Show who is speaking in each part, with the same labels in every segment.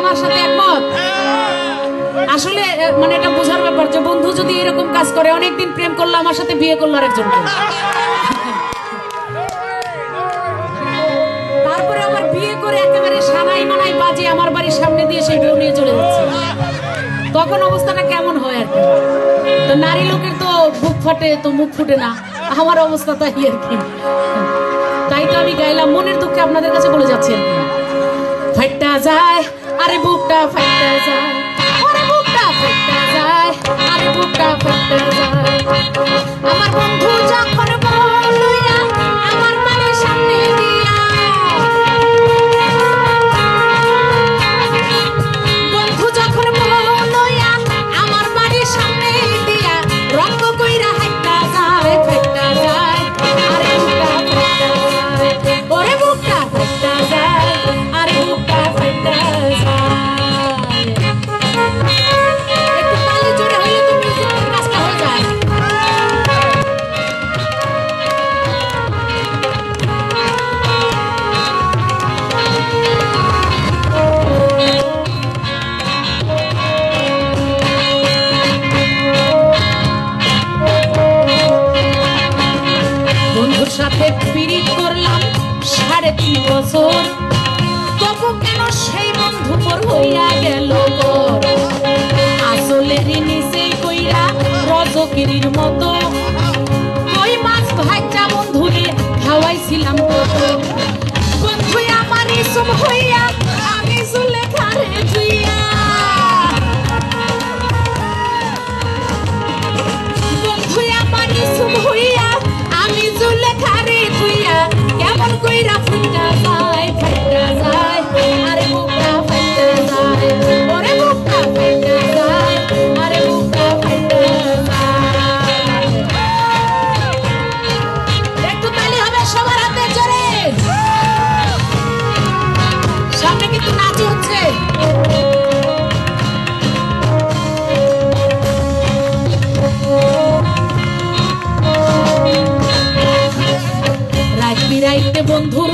Speaker 1: আমার সাথে একমত। আসলে মানে এটা বোঝার ব্যাপার যে বন্ধু যদি এরকম কাজ করে, অনেকদিন প্রেম করল, আমার সাথে বিয়ে করল আর একজনকে তারপরে আবার বিয়ে করে একেবারে সানাই মানাই বাজে আমার বাড়ির সামনে দিয়ে সেই বউ নিয়ে চলে যাচ্ছে। তখন অবস্থাটা কেমন হয় আর কি? তো নারী লোকের তো বুক ফাটে, তো মুখ ফুটে না। আমার অবস্থা তাই আর কি। তাই তো আমি গাইলাম, মনের দুঃখে আপনাদের কাছে বলে যাচ্ছি আর কি। ফাইটটা যায়। আরে বুকটা ফাইটা যায়। ওরে বুকটা ফাইটা যায় আরে বুকটা ফাইটা যায়।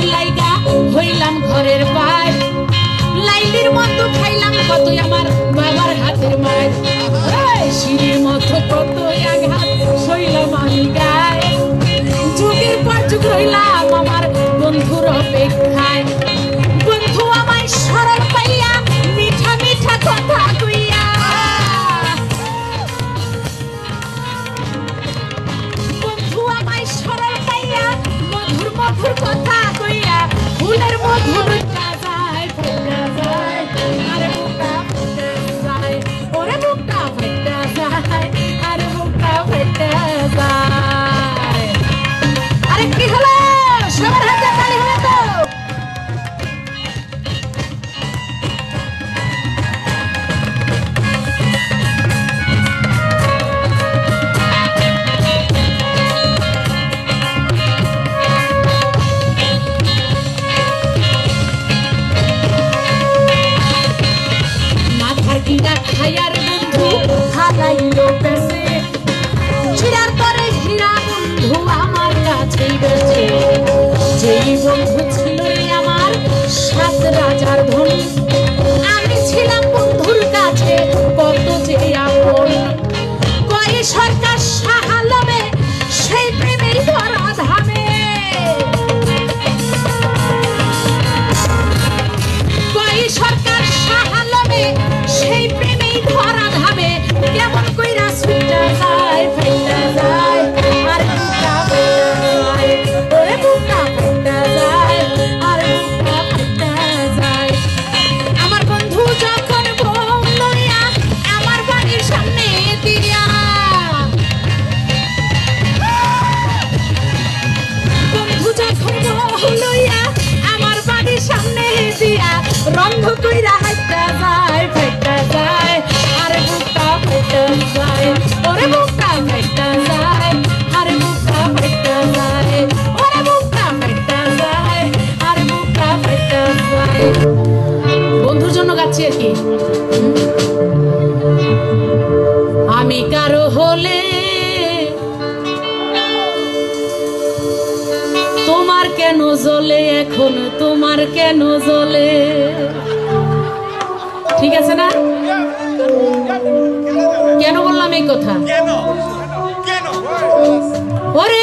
Speaker 1: লাইগা হইলাম ঘরের পাশ লাইলির মতো খাইলাম কত আমার বাবার হাতের মাছ সিঁড়ির মতো কত আঘাত বন্ধুর আর কি? আমি কারও হলে তোমার কেন জ্বলে? এখন তোমার কেন জ্বলে? ঠিক আছে না? কেন বললাম এই কথা? ওরে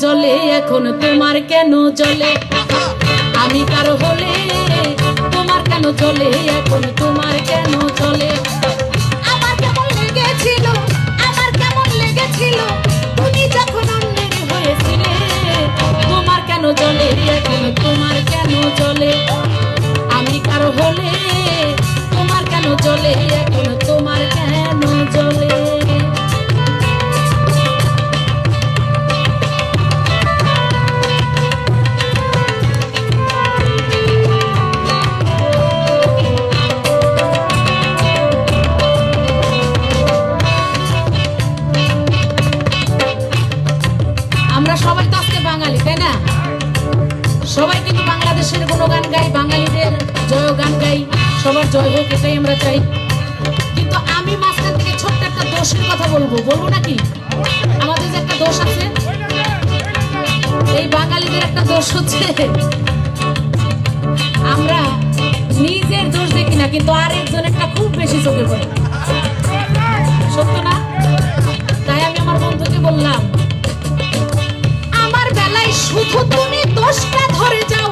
Speaker 1: জ্বলে এখন তোমার কেন জলে? আমি কারও হলে তোমার কেন জলে? এখন তোমার কেন জলে? আমার কেমন লেগেছিল আমার কেমন লেগেছিল? তুমি যখন অন্যের হয়েছিলে তোমার কেন জ্বলে এখন তোমার কেন জ্বলে জয় হোক এটাই আমরা চাই কিন্তু আমি মাঝখান থেকে ছোট্ট একটা দোষের কথা বলব বলব নাকি? আমাদের যে একটা দোষ আছে, এই বাঙালিদের একটা দোষ হচ্ছে, আমরা নিজের দোষ দেখি না, কিন্তু আরেকজন একটা খুব বেশি চোখে পড়ে। সত্য না? তাই আমি আমার বন্ধুকে বললাম, আমার বেলায় শুধু তুমি দোষটা ধরে যাও।